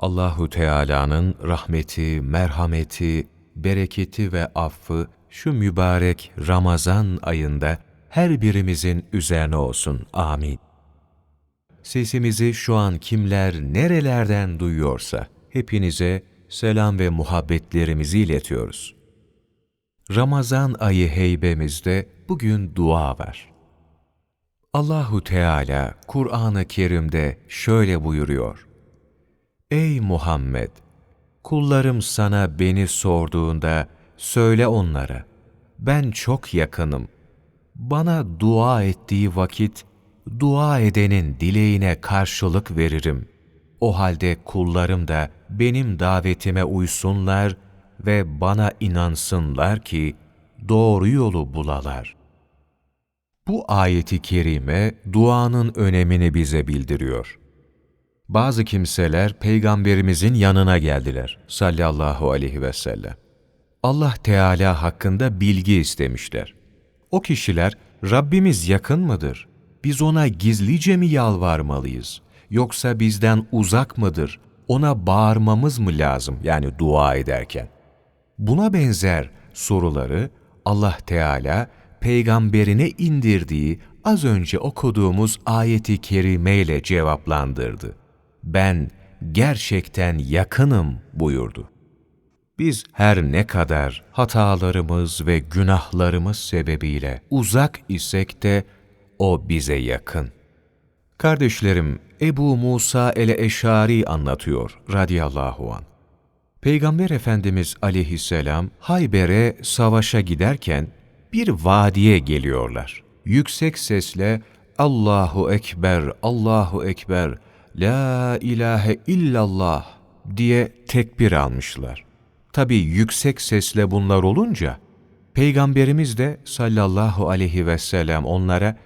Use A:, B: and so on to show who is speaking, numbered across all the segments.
A: Allahu Teala'nın rahmeti, merhameti, bereketi ve affı şu mübarek Ramazan ayında her birimizin üzerine olsun. Amin. Sesimizi şu an kimler nerelerden duyuyorsa hepinize selam ve muhabbetlerimizi iletiyoruz. Ramazan ayı heybemizde bugün dua var. Allahu Teala Kur'an-ı Kerim'de şöyle buyuruyor. Ey Muhammed! Kullarım sana beni sorduğunda söyle onlara, ben çok yakınım. Bana dua ettiği vakit, dua edenin dileğine karşılık veririm. O halde kullarım da benim davetime uysunlar ve bana inansınlar ki doğru yolu bulalar. Bu ayeti kerime duanın önemini bize bildiriyor. Bazı kimseler peygamberimizin yanına geldiler sallallahu aleyhi ve sellem. Allah Teala hakkında bilgi istemişler. O kişiler Rabbimiz yakın mıdır? Biz ona gizlice mi yalvarmalıyız? Yoksa bizden uzak mıdır? Ona bağırmamız mı lazım yani dua ederken? Buna benzer soruları Allah Teala peygamberine indirdiği az önce okuduğumuz ayeti kerimeyle cevaplandırdı. Ben gerçekten yakınım buyurdu. Biz her ne kadar hatalarımız ve günahlarımız sebebiyle uzak isek de O bize yakın. Kardeşlerim, Ebu Musa el-Eşari anlatıyor radıyallahu an. Peygamber Efendimiz aleyhisselam Hayber'e savaşa giderken bir vadiye geliyorlar. Yüksek sesle Allahu Ekber, Allahu Ekber, La ilahe illallah diye tekbir almışlar. Tabi yüksek sesle bunlar olunca, Peygamberimiz de sallallahu aleyhi ve sellem onlara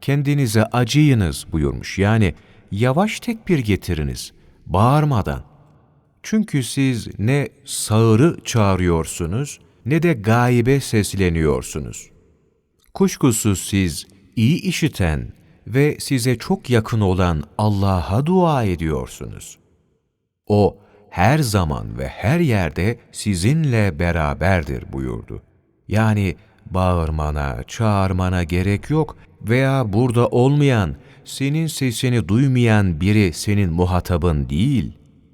A: kendinize acıyınız buyurmuş. Yani yavaş tekbir getiriniz, bağırmadan. Çünkü siz ne sağırı çağırıyorsunuz ne de gaybe sesleniyorsunuz. Kuşkusuz siz iyi işiten ve size çok yakın olan Allah'a dua ediyorsunuz. O her zaman ve her yerde sizinle beraberdir buyurdu. Yani bağırmana, çağırmana gerek yok veya burada olmayan, senin sesini duymayan biri senin muhatabın değil.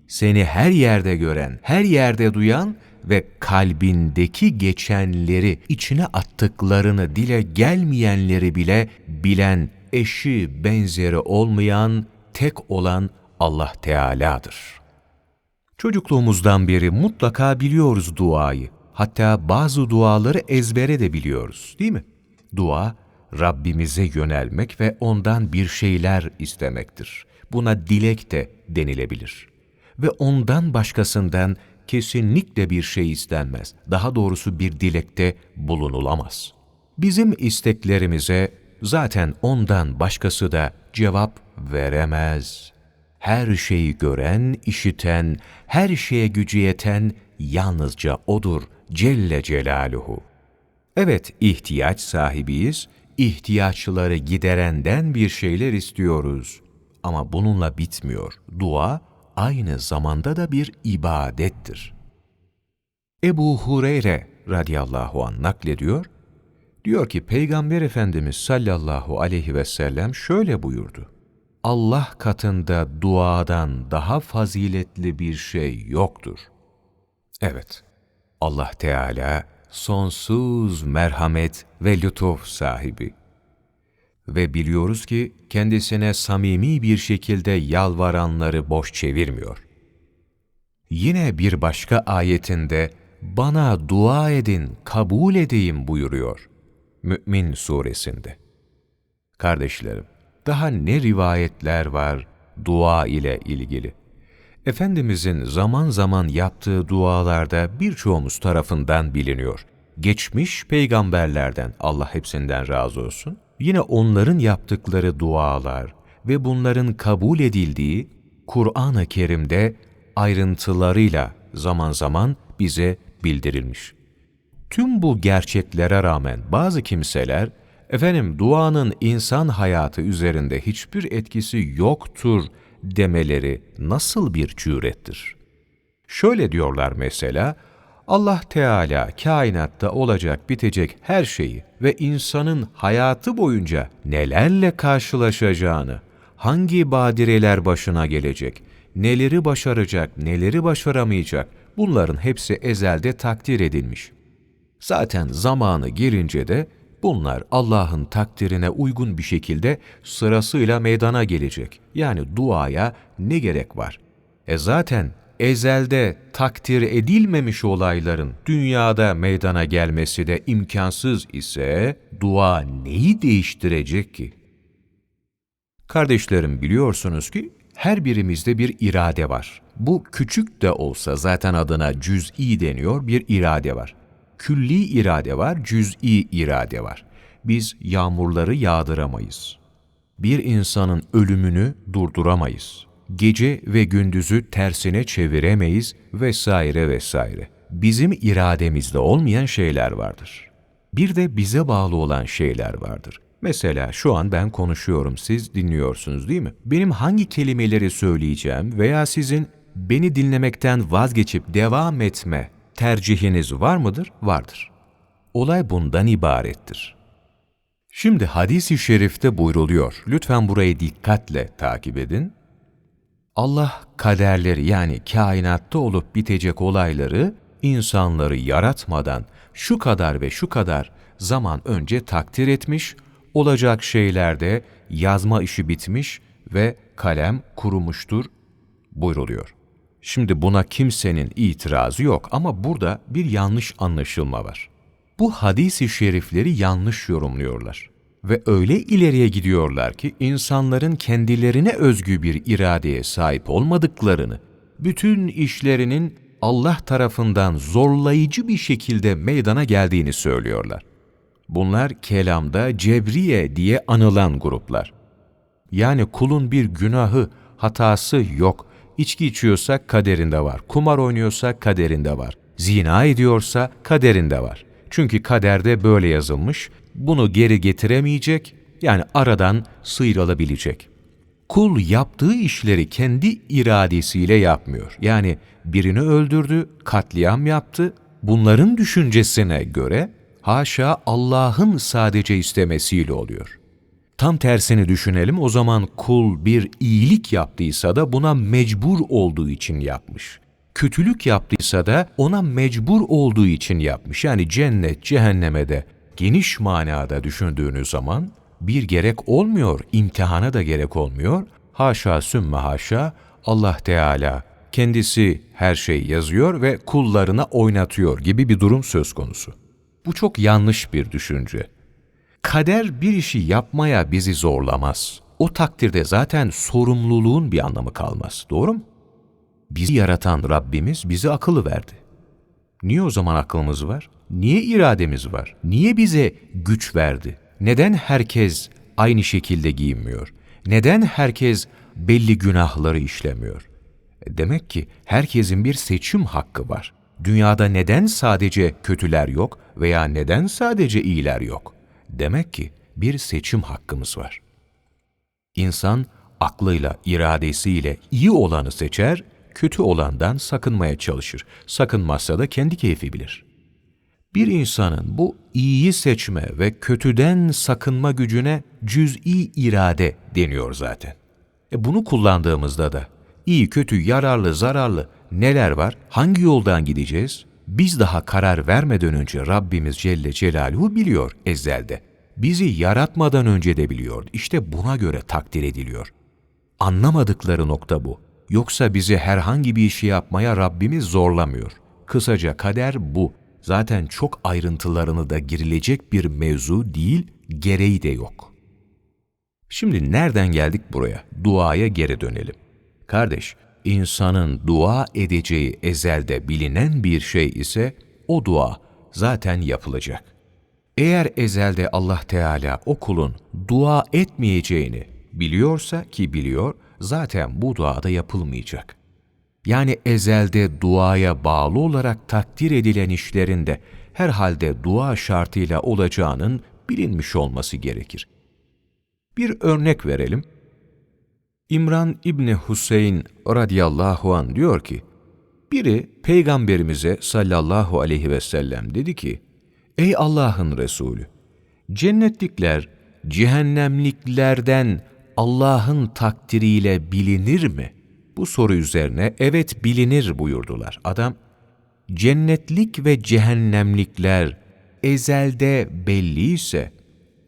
A: Seni her yerde gören, her yerde duyan ve kalbindeki geçenleri, içine attıklarını dile gelmeyenleri bile bilen, eşi benzeri olmayan, tek olan Allah Teala'dır. Çocukluğumuzdan beri mutlaka biliyoruz duayı. Hatta bazı duaları ezbere de biliyoruz, değil mi? Dua, Rabbimize yönelmek ve ondan bir şeyler istemektir. Buna dilek de denilebilir. Ve ondan başkasından kesinlikle bir şey istenmez. Daha doğrusu bir dilekte bulunulamaz. Bizim isteklerimize zaten ondan başkası da cevap veremez. Her şeyi gören, işiten, her şeye gücü yeten yalnızca O'dur Celle Celaluhu. Evet, ihtiyaç sahibiyiz, ihtiyaçları giderenden bir şeyler istiyoruz. Ama bununla bitmiyor. Dua aynı zamanda da bir ibadettir. Ebu Hureyre radıyallahu an naklediyor, diyor ki Peygamber Efendimiz sallallahu aleyhi ve sellem şöyle buyurdu. Allah katında duadan daha faziletli bir şey yoktur. Evet, Allah Teala sonsuz merhamet ve lütuf sahibi. Ve biliyoruz ki kendisine samimi bir şekilde yalvaranları boş çevirmiyor. Yine bir başka ayetinde bana dua edin, kabul edeyim buyuruyor. Mü'min suresinde. Kardeşlerim, daha ne rivayetler var dua ile ilgili. Efendimizin zaman zaman yaptığı dualarda birçoğumuz tarafından biliniyor. Geçmiş peygamberlerden Allah hepsinden razı olsun. Yine onların yaptıkları dualar ve bunların kabul edildiği Kur'an-ı Kerim'de ayrıntılarıyla zaman zaman bize bildirilmiş. Tüm bu gerçeklere rağmen bazı kimseler, efendim duanın insan hayatı üzerinde hiçbir etkisi yoktur demeleri nasıl bir cürettir? Şöyle diyorlar mesela, Allah Teala kainatta olacak bitecek her şeyi ve insanın hayatı boyunca nelerle karşılaşacağını, hangi badireler başına gelecek, neleri başaracak, neleri başaramayacak, bunların hepsi ezelde takdir edilmiş. Zaten zamanı gelince de bunlar Allah'ın takdirine uygun bir şekilde sırasıyla meydana gelecek. Yani duaya ne gerek var? E zaten ezelde takdir edilmemiş olayların dünyada meydana gelmesi de imkansız ise dua neyi değiştirecek ki? Kardeşlerim biliyorsunuz ki her birimizde bir irade var. Bu küçük de olsa zaten adına cüz'i deniyor bir irade var. Külli irade var, cüz'i irade var. Biz yağmurları yağdıramayız. Bir insanın ölümünü durduramayız. Gece ve gündüzü tersine çeviremeyiz vesaire vesaire. Bizim irademizde olmayan şeyler vardır. Bir de bize bağlı olan şeyler vardır. Mesela şu an ben konuşuyorum, siz dinliyorsunuz değil mi? Benim hangi kelimeleri söyleyeceğim veya sizin beni dinlemekten vazgeçip devam etme tercihiniz var mıdır? Vardır. Olay bundan ibarettir. Şimdi hadis-i şerifte buyruluyor. Lütfen burayı dikkatle takip edin. Allah kaderleri yani kainatta olup bitecek olayları insanları yaratmadan şu kadar ve şu kadar zaman önce takdir etmiş, olacak şeylerde yazma işi bitmiş ve kalem kurumuştur buyruluyor. Şimdi buna kimsenin itirazı yok ama burada bir yanlış anlaşılma var. Bu hadisi şerifleri yanlış yorumluyorlar. Ve öyle ileriye gidiyorlar ki insanların kendilerine özgü bir iradeye sahip olmadıklarını, bütün işlerinin Allah tarafından zorlayıcı bir şekilde meydana geldiğini söylüyorlar. Bunlar kelamda cebriye diye anılan gruplar. Yani kulun bir günahı, hatası yok. İçki içiyorsa kaderinde var. Kumar oynuyorsa kaderinde var. Zina ediyorsa kaderinde var. Çünkü kaderde böyle yazılmış, bunu geri getiremeyecek, yani aradan sıyrılabilecek. Kul yaptığı işleri kendi iradesiyle yapmıyor. Yani birini öldürdü, katliam yaptı. Bunların düşüncesine göre haşa Allah'ın sadece istemesiyle oluyor. Tam tersini düşünelim o zaman kul bir iyilik yaptıysa da buna mecbur olduğu için yapmış. Kötülük yaptıysa da ona mecbur olduğu için yapmış. Yani cennet, cehenneme de geniş manada düşündüğünüz zaman bir gerek olmuyor, imtihana da gerek olmuyor. Haşa sümme haşa Allah Teala kendisi her şey yazıyor ve kullarına oynatıyor gibi bir durum söz konusu. Bu çok yanlış bir düşünce. Kader bir işi yapmaya bizi zorlamaz. O takdirde zaten sorumluluğun bir anlamı kalmaz. Doğru mu? Bizi yaratan Rabbimiz bize akıllı verdi. Niye o zaman aklımız var? Niye irademiz var? Niye bize güç verdi? Neden herkes aynı şekilde giyinmiyor? Neden herkes belli günahları işlemiyor? E, demek ki herkesin bir seçim hakkı var. Dünyada neden sadece kötüler yok veya neden sadece iyiler yok? Demek ki bir seçim hakkımız var. İnsan aklıyla, iradesiyle iyi olanı seçer, kötü olandan sakınmaya çalışır. Sakınmazsa da kendi keyfi bilir. Bir insanın bu iyiyi seçme ve kötüden sakınma gücüne cüz'i irade deniyor zaten. E bunu kullandığımızda da iyi, kötü, yararlı, zararlı neler var, hangi yoldan gideceğiz? Biz daha karar vermeden önce Rabbimiz Celle Celaluhu biliyor ezelde. Bizi yaratmadan önce de biliyor. İşte buna göre takdir ediliyor. Anlamadıkları nokta bu. Yoksa bizi herhangi bir işi yapmaya Rabbimiz zorlamıyor. Kısaca kader bu. Zaten çok ayrıntılarını da girilecek bir mevzu değil, gereği de yok. Şimdi nereden geldik buraya? Duaya geri dönelim. Kardeş, insanın dua edeceği ezelde bilinen bir şey ise o dua zaten yapılacak. Eğer ezelde Allah Teala o kulun dua etmeyeceğini biliyorsa ki biliyor, zaten bu duada yapılmayacak. Yani ezelde duaya bağlı olarak takdir edilen işlerinde herhalde dua şartıyla olacağının bilinmiş olması gerekir. Bir örnek verelim. İmran İbni Hüseyin radıyallahu an diyor ki, biri peygamberimize sallallahu aleyhi ve sellem dedi ki, Ey Allah'ın Resulü! Cennetlikler, cehennemliklerden Allah'ın takdiriyle bilinir mi? Bu soru üzerine evet bilinir buyurdular. Adam, cennetlik ve cehennemlikler ezelde belliyse,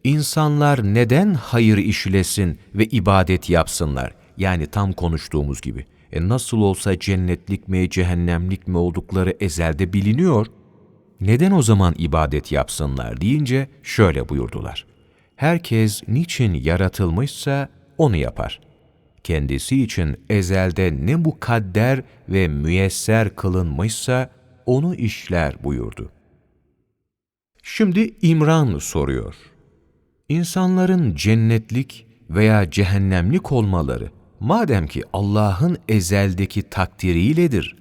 A: insanlar neden hayır işlesin ve ibadet yapsınlar? Yani tam konuştuğumuz gibi. E nasıl olsa cennetlik mi, cehennemlik mi oldukları ezelde biliniyor. Neden o zaman ibadet yapsınlar deyince şöyle buyurdular. Herkes niçin yaratılmışsa onu yapar. Kendisi için ezelde ne mukadder ve müyesser kılınmışsa onu işler buyurdu. Şimdi İmran soruyor. İnsanların cennetlik veya cehennemlik olmaları madem ki Allah'ın ezeldeki takdiriyledir,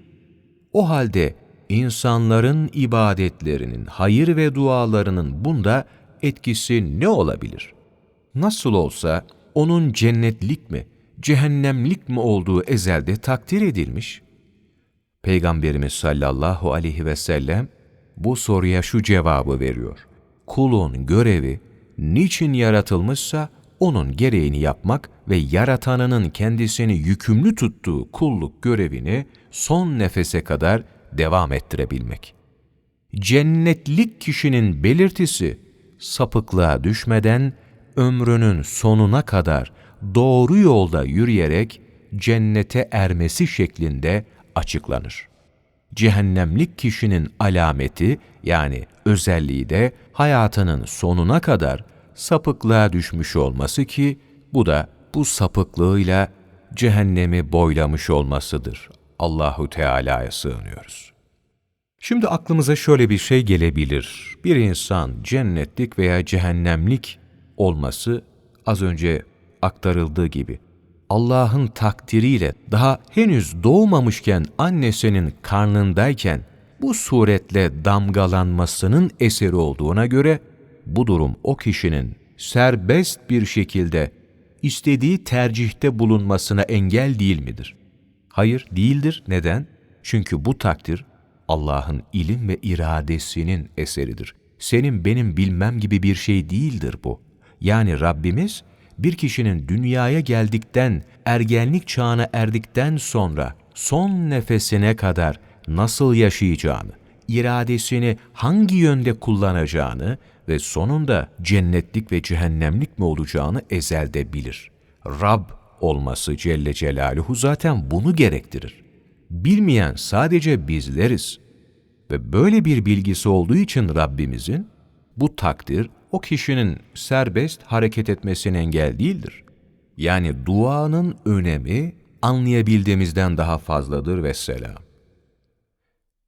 A: o halde insanların ibadetlerinin, hayır ve dualarının bunda etkisi ne olabilir? Nasıl olsa onun cennetlik mi, cehennemlik mi olduğu ezelde takdir edilmiş. Peygamberimiz sallallahu aleyhi ve sellem bu soruya şu cevabı veriyor. Kulun görevi niçin yaratılmışsa onun gereğini yapmak ve yaratanının kendisini yükümlü tuttuğu kulluk görevini son nefese kadar devam ettirebilmek. Cennetlik kişinin belirtisi sapıklığa düşmeden ömrünün sonuna kadar doğru yolda yürüyerek cennete ermesi şeklinde açıklanır. Cehennemlik kişinin alameti yani özelliği de hayatının sonuna kadar sapıklığa düşmüş olması ki bu da bu sapıklığıyla cehennemi boylamış olmasıdır. Allahu Teala'ya sığınıyoruz. Şimdi aklımıza şöyle bir şey gelebilir. Bir insan cennetlik veya cehennemlik olması az önce aktarıldığı gibi Allah'ın takdiriyle daha henüz doğmamışken annesinin karnındayken bu suretle damgalanmasının eseri olduğuna göre bu durum o kişinin serbest bir şekilde istediği tercihte bulunmasına engel değil midir? Hayır, değildir. Neden? Çünkü bu takdir Allah'ın ilim ve iradesinin eseridir. Senin benim bilmem gibi bir şey değildir bu. Yani Rabbimiz bir kişinin dünyaya geldikten, ergenlik çağına erdikten sonra son nefesine kadar nasıl yaşayacağını, iradesini hangi yönde kullanacağını ve sonunda cennetlik ve cehennemlik mi olacağını ezelde bilir. Rab olması Celle Celaluhu zaten bunu gerektirir. Bilmeyen sadece bizleriz. Ve böyle bir bilgisi olduğu için Rabbimizin bu takdir o kişinin serbest hareket etmesine engel değildir. Yani duanın önemi anlayabildiğimizden daha fazladır ve selam.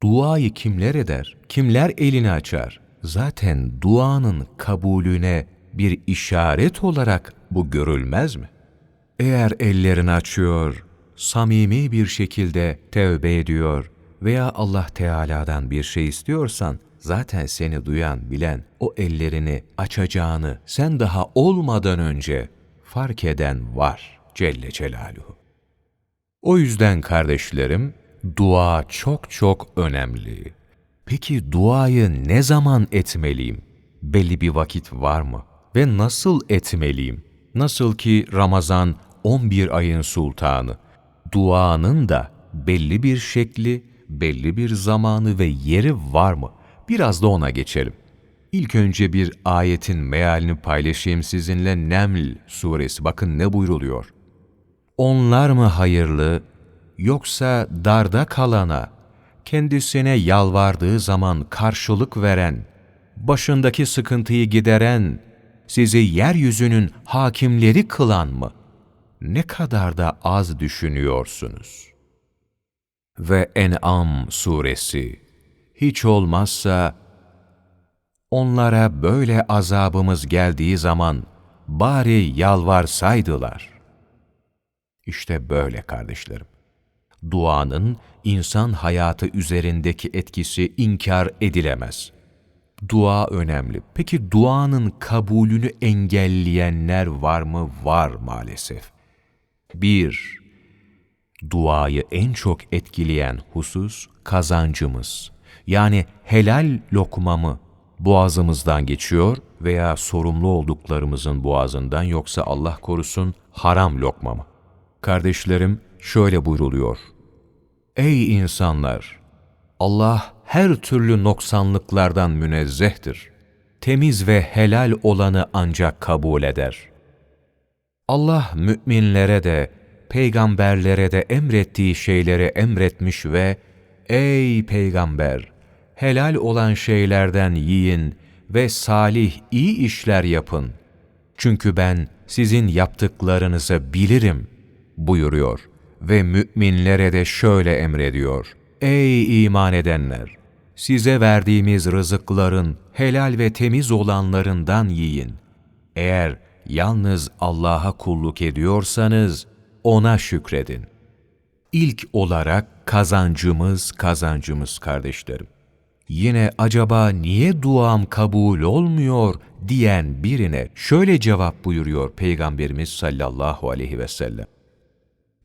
A: Duayı kimler eder, kimler elini açar? Zaten duanın kabulüne bir işaret olarak bu görülmez mi? Eğer ellerini açıyor, samimi bir şekilde tevbe ediyor veya Allah Teala'dan bir şey istiyorsan, zaten seni duyan, bilen, o ellerini açacağını sen daha olmadan önce fark eden var Celle Celaluhu. O yüzden kardeşlerim, dua çok çok önemli. Peki duayı ne zaman etmeliyim? Belli bir vakit var mı? Ve nasıl etmeliyim? Nasıl ki Ramazan 11 ayın sultanı. Duanın da belli bir şekli, belli bir zamanı ve yeri var mı? Biraz da ona geçelim. İlk önce bir ayetin mealini paylaşayım sizinle Neml suresi. Bakın ne buyruluyor. Onlar mı hayırlı yoksa darda kalana, kendisine yalvardığı zaman karşılık veren, başındaki sıkıntıyı gideren, sizi yeryüzünün hakimleri kılan mı? Ne kadar da az düşünüyorsunuz. Ve En'am suresi, hiç olmazsa onlara böyle azabımız geldiği zaman bari yalvarsaydılar. İşte böyle kardeşlerim. Duanın insan hayatı üzerindeki etkisi inkar edilemez. Dua önemli. Peki duanın kabulünü engelleyenler var mı? Var maalesef. Bir, duayı en çok etkileyen husus kazancımız. Yani helal lokmamı boğazımızdan geçiyor veya sorumlu olduklarımızın boğazından yoksa Allah korusun haram lokma mı? Kardeşlerim şöyle buyruluyor. Ey insanlar! Allah her türlü noksanlıklardan münezzehtir. Temiz ve helal olanı ancak kabul eder. Allah müminlere de, peygamberlere de emrettiği şeyleri emretmiş ve Ey peygamber! Helal olan şeylerden yiyin ve salih, iyi işler yapın. Çünkü ben sizin yaptıklarınızı bilirim buyuruyor ve müminlere de şöyle emrediyor. Ey iman edenler! Size verdiğimiz rızıkların helal ve temiz olanlarından yiyin. Eğer yalnız Allah'a kulluk ediyorsanız O'na şükredin. İlk olarak kazancımız kazancımız kardeşlerim. Yine acaba niye duam kabul olmuyor diyen birine şöyle cevap buyuruyor Peygamberimiz sallallahu aleyhi ve sellem.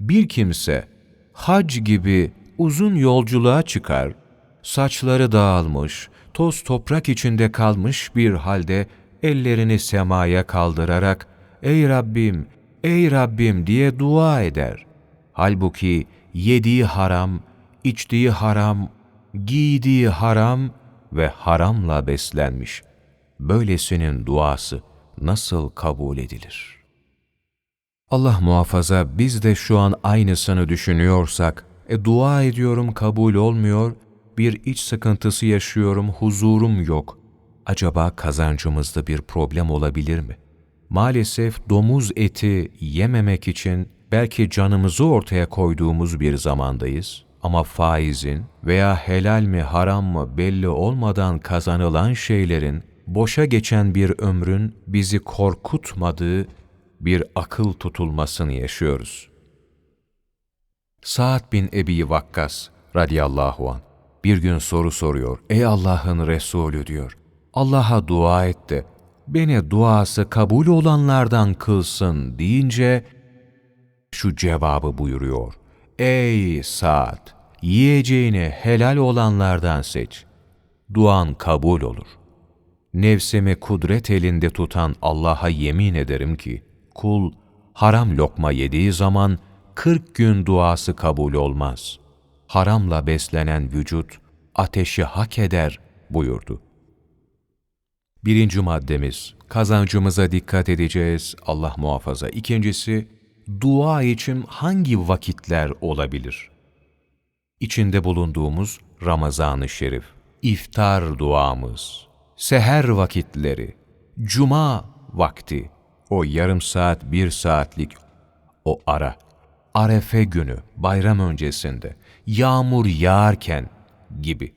A: Bir kimse hac gibi uzun yolculuğa çıkar, saçları dağılmış, toz toprak içinde kalmış bir halde ellerini semaya kaldırarak ''Ey Rabbim, ey Rabbim'' diye dua eder. Halbuki yediği haram, içtiği haram, giydiği haram ve haramla beslenmiş. Böylesinin duası nasıl kabul edilir? Allah muhafaza biz de şu an aynısını düşünüyorsak, e dua ediyorum kabul olmuyor, bir iç sıkıntısı yaşıyorum, huzurum yok. Acaba kazancımızda bir problem olabilir mi? Maalesef domuz eti yememek için belki canımızı ortaya koyduğumuz bir zamandayız ama faizin veya helal mi haram mı belli olmadan kazanılan şeylerin boşa geçen bir ömrün bizi korkutmadığı bir akıl tutulmasını yaşıyoruz. Sa'd bin Ebi Vakkas radıyallahu an bir gün soru soruyor. Ey Allah'ın Resulü diyor. Allah'a dua et de beni duası kabul olanlardan kılsın deyince şu cevabı buyuruyor. Ey Sa'd! Yiyeceğini helal olanlardan seç. Duan kabul olur. Nefsimi kudret elinde tutan Allah'a yemin ederim ki, kul haram lokma yediği zaman 40 gün duası kabul olmaz. Haramla beslenen vücut ateşi hak eder buyurdu. Birinci maddemiz, kazancımıza dikkat edeceğiz, Allah muhafaza. İkincisi, dua için hangi vakitler olabilir? İçinde bulunduğumuz Ramazan-ı Şerif, iftar duamız, seher vakitleri, cuma vakti, o yarım saat, bir saatlik o ara, arefe günü, bayram öncesinde, yağmur yağarken gibi.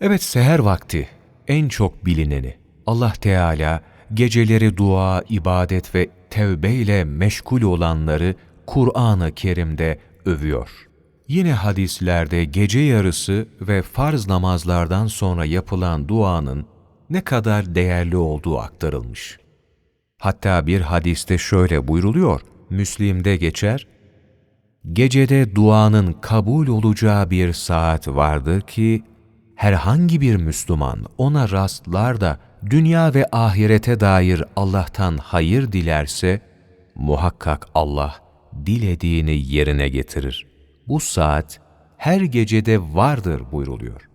A: Evet seher vakti en çok bilineni. Allah Teala geceleri dua, ibadet ve tevbe ile meşgul olanları Kur'an-ı Kerim'de övüyor. Yine hadislerde gece yarısı ve farz namazlardan sonra yapılan duanın ne kadar değerli olduğu aktarılmış. Hatta bir hadiste şöyle buyruluyor, Müslim'de geçer, Gecede duanın kabul olacağı bir saat vardır ki, herhangi bir Müslüman ona rastlar da dünya ve ahirete dair Allah'tan hayır dilerse, muhakkak Allah dilediğini yerine getirir. Bu saat her gecede vardır buyruluyor.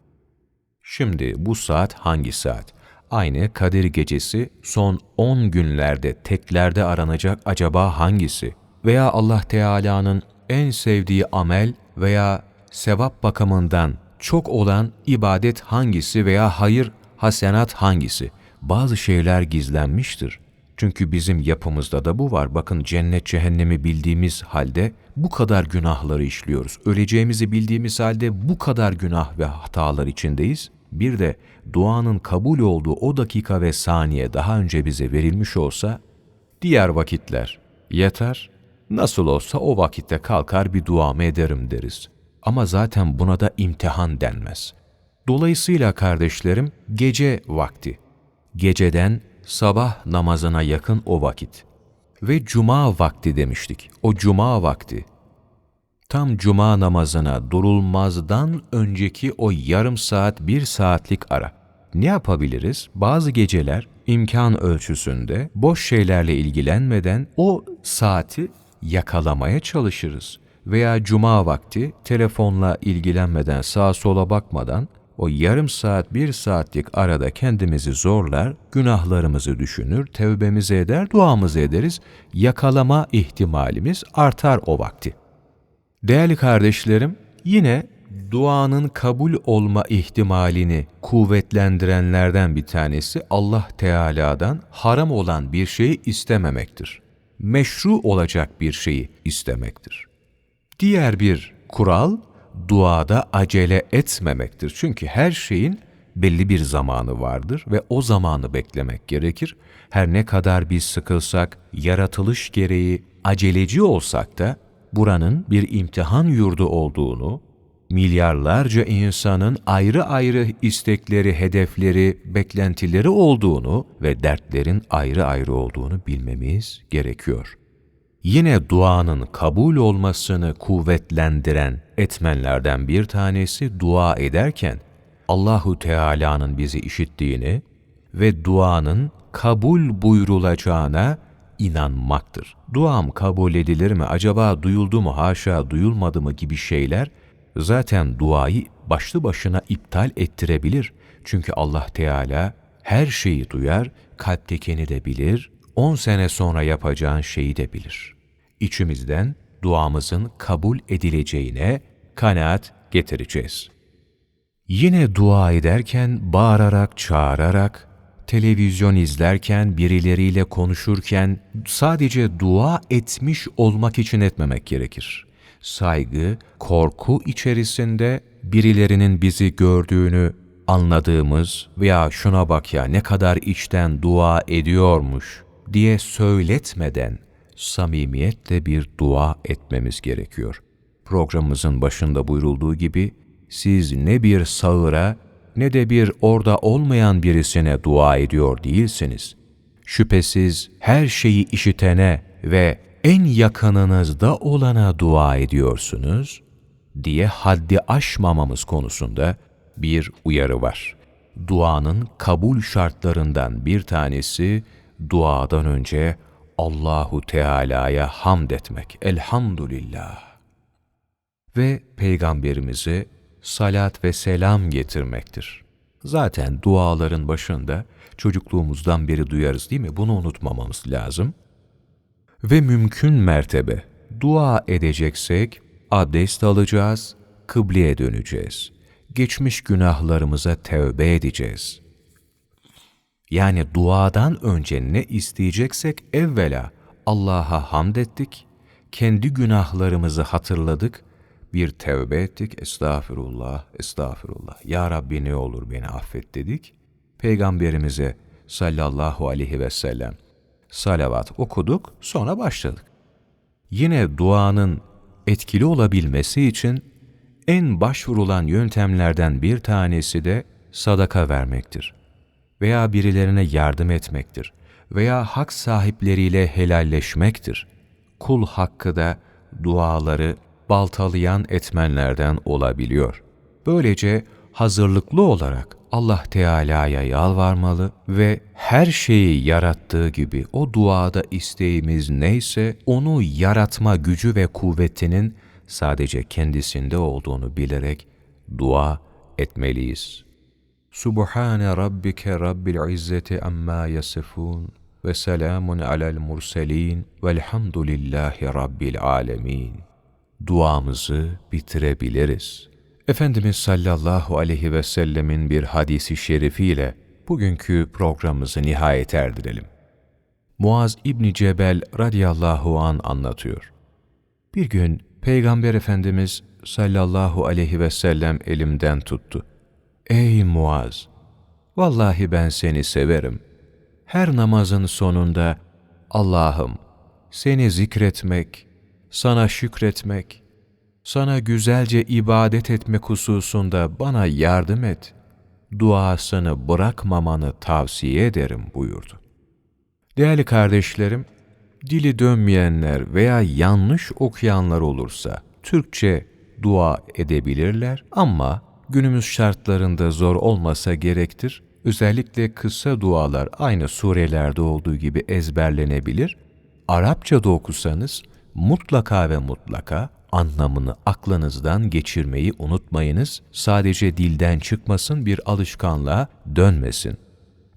A: Şimdi bu saat hangi saat? Aynı Kadir gecesi son 10 günlerde teklerde aranacak acaba hangisi? Veya Allah Teala'nın en sevdiği amel veya sevap bakımından çok olan ibadet hangisi veya hayır, hasenat hangisi? Bazı şeyler gizlenmiştir. Çünkü bizim yapımızda da bu var. Bakın cennet cehennemi bildiğimiz halde bu kadar günahları işliyoruz. Öleceğimizi bildiğimiz halde bu kadar günah ve hatalar içindeyiz. Bir de duanın kabul olduğu o dakika ve saniye daha önce bize verilmiş olsa, diğer vakitler yeter, nasıl olsa o vakitte kalkar bir duamı ederim deriz. Ama zaten buna da imtihan denmez. Dolayısıyla kardeşlerim gece vakti, geceden sabah namazına yakın o vakit. ve cuma vakti demiştik. O cuma vakti tam cuma namazına durulmazdan önceki o yarım saat, bir saatlik ara. Ne yapabiliriz? Bazı geceler imkan ölçüsünde boş şeylerle ilgilenmeden o saati yakalamaya çalışırız. Veya cuma vakti telefonla ilgilenmeden sağa sola bakmadan o yarım saat, bir saatlik arada kendimizi zorlar, günahlarımızı düşünür, tevbemizi eder, duamızı ederiz. Yakalama ihtimalimiz artar o vakti. Değerli kardeşlerim, yine duanın kabul olma ihtimalini kuvvetlendirenlerden bir tanesi Allah Teala'dan haram olan bir şeyi istememektir. Meşru olacak bir şeyi istemektir. Diğer bir kural, duada acele etmemektir. Çünkü her şeyin belli bir zamanı vardır ve o zamanı beklemek gerekir. Her ne kadar biz sıkılsak, yaratılış gereği aceleci olsak da buranın bir imtihan yurdu olduğunu, milyarlarca insanın ayrı ayrı istekleri, hedefleri, beklentileri olduğunu ve dertlerin ayrı ayrı olduğunu bilmemiz gerekiyor. Yine duanın kabul olmasını kuvvetlendiren etmenlerden bir tanesi dua ederken Allahu Teala'nın bizi işittiğini ve duanın kabul buyrulacağına inanmaktır. Duam kabul edilir mi, acaba duyuldu mu, haşa duyulmadı mı gibi şeyler zaten duayı başlı başına iptal ettirebilir. Çünkü Allah Teala her şeyi duyar, kalptekini de bilir, 10 sene sonra yapacağın şeyi de bilir. İçimizden duamızın kabul edileceğine kanaat getireceğiz. Yine dua ederken bağırarak, çağırarak, televizyon izlerken, birileriyle konuşurken sadece dua etmiş olmak için etmemek gerekir. Saygı, korku içerisinde birilerinin bizi gördüğünü anladığımız veya şuna bak ya ne kadar içten dua ediyormuş diye söyletmeden samimiyetle bir dua etmemiz gerekiyor. Programımızın başında buyurulduğu gibi siz ne bir sağıra ne de bir orada olmayan birisine dua ediyor değilsiniz. Şüphesiz her şeyi işitene ve en yakınınızda olana dua ediyorsunuz diye haddi aşmamamız konusunda bir uyarı var. Duanın kabul şartlarından bir tanesi duadan önce Allahu Teala'ya hamd etmek. Elhamdülillah. Ve peygamberimize salat ve selam getirmektir. Zaten duaların başında çocukluğumuzdan beri duyarız değil mi? Bunu unutmamamız lazım. Ve mümkün mertebe dua edeceksek abdest alacağız, kıbleye döneceğiz. Geçmiş günahlarımıza tevbe edeceğiz. Yani duadan önce ne isteyeceksek evvela Allah'a hamd ettik, kendi günahlarımızı hatırladık bir tevbe ettik. Estağfirullah, estağfirullah. Ya Rabbi ne olur beni affet dedik. Peygamberimize sallallahu aleyhi ve sellem salavat okuduk, sonra başladık. Yine duanın etkili olabilmesi için en başvurulan yöntemlerden bir tanesi de sadaka vermektir. Veya birilerine yardım etmektir. Veya hak sahipleriyle helalleşmektir. Kul hakkı da duaları baltalayan etmenlerden olabiliyor. Böylece hazırlıklı olarak Allah Teala'ya yalvarmalı ve her şeyi yarattığı gibi o duada isteğimiz neyse onu yaratma gücü ve kuvvetinin sadece kendisinde olduğunu bilerek dua etmeliyiz. Subhane rabbike rabbil izzeti amma yasifun ve selamun alel murselin velhamdülillahi rabbil alemin duamızı bitirebiliriz. Efendimiz sallallahu aleyhi ve sellemin bir hadisi şerifiyle bugünkü programımızı nihayet erdirelim. Muaz İbni Cebel radıyallahu an anlatıyor. Bir gün Peygamber Efendimiz sallallahu aleyhi ve sellem elimden tuttu. Ey Muaz! Vallahi ben seni severim. Her namazın sonunda Allah'ım seni zikretmek, sana şükretmek, sana güzelce ibadet etmek hususunda bana yardım et, duasını bırakmamanı tavsiye ederim buyurdu. Değerli kardeşlerim, dili dönmeyenler veya yanlış okuyanlar olursa Türkçe dua edebilirler ama günümüz şartlarında zor olmasa gerektir. Özellikle kısa dualar aynı surelerde olduğu gibi ezberlenebilir. Arapça da okusanız mutlaka ve mutlaka anlamını aklınızdan geçirmeyi unutmayınız. Sadece dilden çıkmasın bir alışkanlığa dönmesin.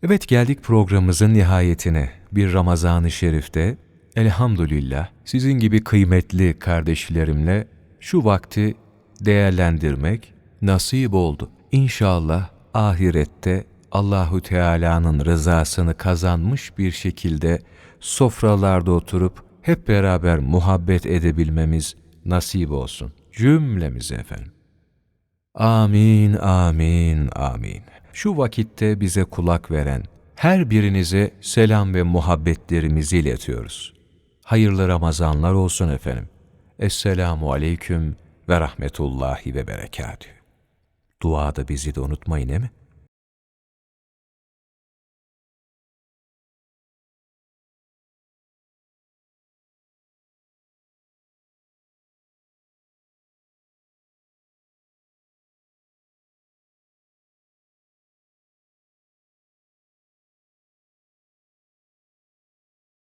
A: Evet geldik programımızın nihayetine. Bir Ramazan-ı Şerif'te elhamdülillah sizin gibi kıymetli kardeşlerimle şu vakti değerlendirmek nasip oldu. İnşallah ahirette Allahu Teala'nın rızasını kazanmış bir şekilde sofralarda oturup hep beraber muhabbet edebilmemiz nasip olsun. Cümlemize efendim. Amin, amin, amin. Şu vakitte bize kulak veren her birinize selam ve muhabbetlerimizi iletiyoruz. Hayırlı Ramazanlar olsun efendim. Esselamu aleyküm ve rahmetullahi ve berekatühü. Duada bizi de unutmayın değil mi?